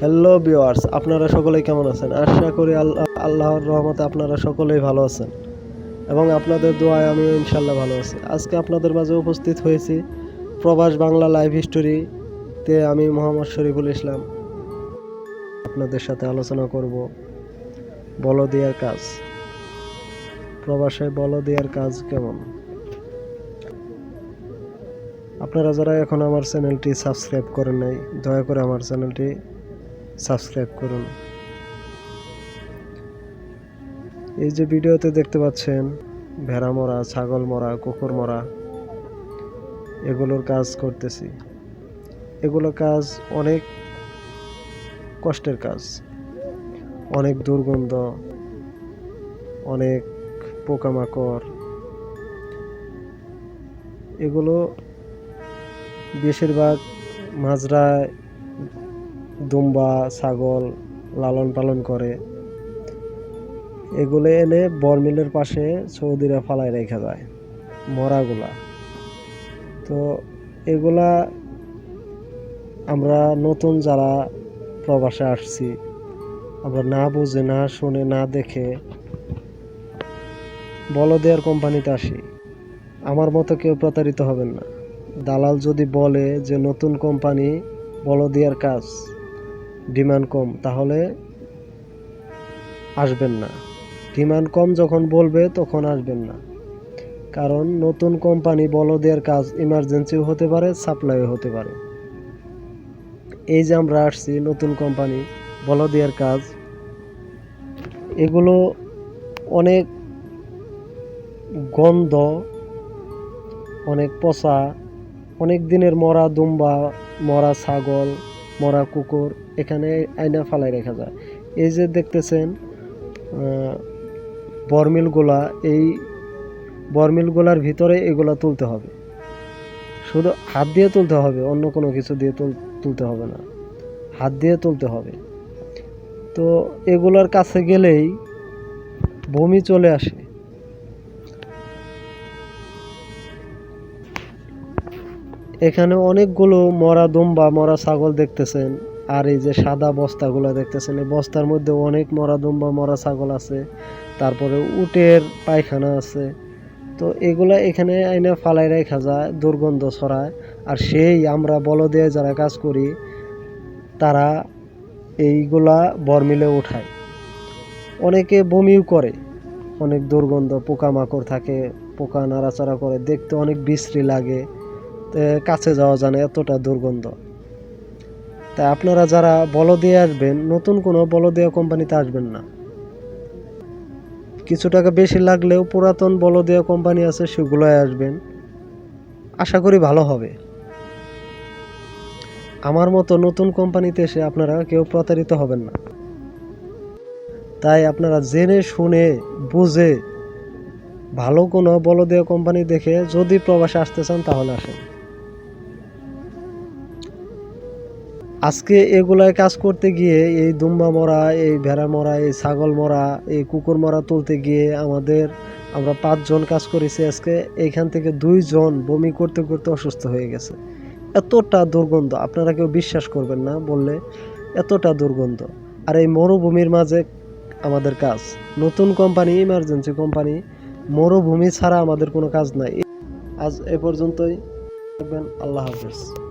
Hello viewers আপনারা সকলেই কেমন আছেন? আশা করি আল্লাহ আল্লাহর রহমতে আপনারা সকলেই ভালো আছেন। এবং আপনাদের দোয়ায় আমি ইনশাল্লাহ ভালো আছি। আজকে আপনাদের মাঝে উপস্থিত হয়েছি প্রবাস বাংলা লাইভ হিস্টোরিতে আমি মোহাম্মদ শরীফুল ইসলাম। আপনাদের সাথে আলোচনা করব বলদিয়ার কাজ। প্রবাসে বলদিয়ার কাজ কেমন? আপনারা যারা এখন আমার চ্যানেলটি সাবস্ক্রাইব করেন নাই, দয়া করে আমার চ্যানেলটি সাবস্ক্রাইব করুন। এই যে ভিডিওতে দেখতে পাচ্ছেন, ভেড়া মরা, ছাগল মরা, কুকুর মরা, এগুলোর কাজ করতেছি। এগুলো কাজ অনেক কষ্টের কাজ। অনেক দুর্গন্ধ, অনেক পোকামাকড়। এগুলো বেশিরভাগ মাজরায় দুম্বা, ছাগল লালন পালন করে। এগুলো এনে বরমিলের পাশে সৌদিরা ফালায় রেখে যায়, মরাগুলা। তো এগুলা আমরা নতুন যারা প্রবাসে আসছি, আমরা না বুঝে, না শুনে, না দেখে বলদেয়ার কোম্পানিতে আসি। আমার মতো কেউ প্রতারিত হবেন না। দালাল যদি বলে যে নতুন কোম্পানি বলদিয়ার কাজ ডিমান্ড কম, তাহলে আসবেন না। ডিমান্ড কম যখন বলবে, তখন আসবেন না। কারণ নতুন কোম্পানি বলদিয়ার কাজ ইমার্জেন্সিও হতে পারে সাপ্লাইও হতে পারে। এই যে আমরা আসছি নতুন কোম্পানি বলদিয়ার কাজ, এগুলো অনেক গন্ধ, অনেক পচা অনেক দিনের মরা দুম্বা, মরা ছাগল, মরা কুকুর এখানে আয়না ফালাই রেখা যায়। এই যে দেখতেছেন বরমিলগুলা, এই বরমিলগুলার ভিতরে এগুলা তুলতে হবে। শুধু হাত দিয়ে তুলতে হবে, অন্য কোনো কিছু দিয়ে তুল, তুলতে হবে না। হাত দিয়ে তুলতে হবে। তো এগুলার কাছে গেলেই বমি চলে আসে। এখানে অনেকগুলো মরা দুম্বা, মরা ছাগল দেখতেছেন। আর এই যে সাদা বস্তাগুলো দেখতেছেন, এই বস্তার মধ্যে অনেক মরা দুম্বা, মরা ছাগল আছে। তারপরে উটের পায়খানা আছে। তো এগুলা এখানে আইনা ফালাই রেখা যায়, দুর্গন্ধ ছড়ায়। আর সেই আমরা বলদে যারা কাজ করি, তারা এইগুলা বরমিলে উঠায়। অনেকে বমিও করে। অনেক দুর্গন্ধ, পোকামাকড় থাকে, পোকা নাড়াচাড়া করে, দেখতে অনেক বিশ্রী লাগে। কাছে যাওয়া যায় না, এতটা দুর্গন্ধ। তা আপনারা যারা বলদিয়ে আসবেন, নতুন কোনো বলদিয়া কোম্পানিতে আসবেন না। কিছু টাকা বেশি লাগলেও পুরাতন বলদিয়া কোম্পানি আছে, সেগুলোয় আসবেন। আশা করি ভালো হবে। আমার মতো নতুন কোম্পানিতে এসে আপনারা কেউ প্রতারিত হবেন না। তাই আপনারা জেনে, শুনে, বুঝে ভালো কোনো বলদেয় কোম্পানি দেখে যদি প্রবাসে আসতে চান তাহলে আসেন। আজকে এগুলায় কাজ করতে গিয়ে এই দুম্বা মরা, এই ভেড়া মরা, এই ছাগল মরা, এই কুকুর মরা তুলতে গিয়ে আমাদের, আমরা পাঁচজন কাজ করেছি আজকে। এইখান থেকে দুইজন বমি করতে করতে অসুস্থ হয়ে গেছে। এতটা দুর্গন্ধ, আপনারা কেউ বিশ্বাস করবেন না বললে, এতটা দুর্গন্ধ। আর এই মরুভূমির মাঝে আমাদের কাজ। নতুন কোম্পানি ইমার্জেন্সি কোম্পানি, মরুভূমি ছাড়া আমাদের কোনো কাজ নাই। আজ এ পর্যন্তই। আল্লাহ হাফেজ।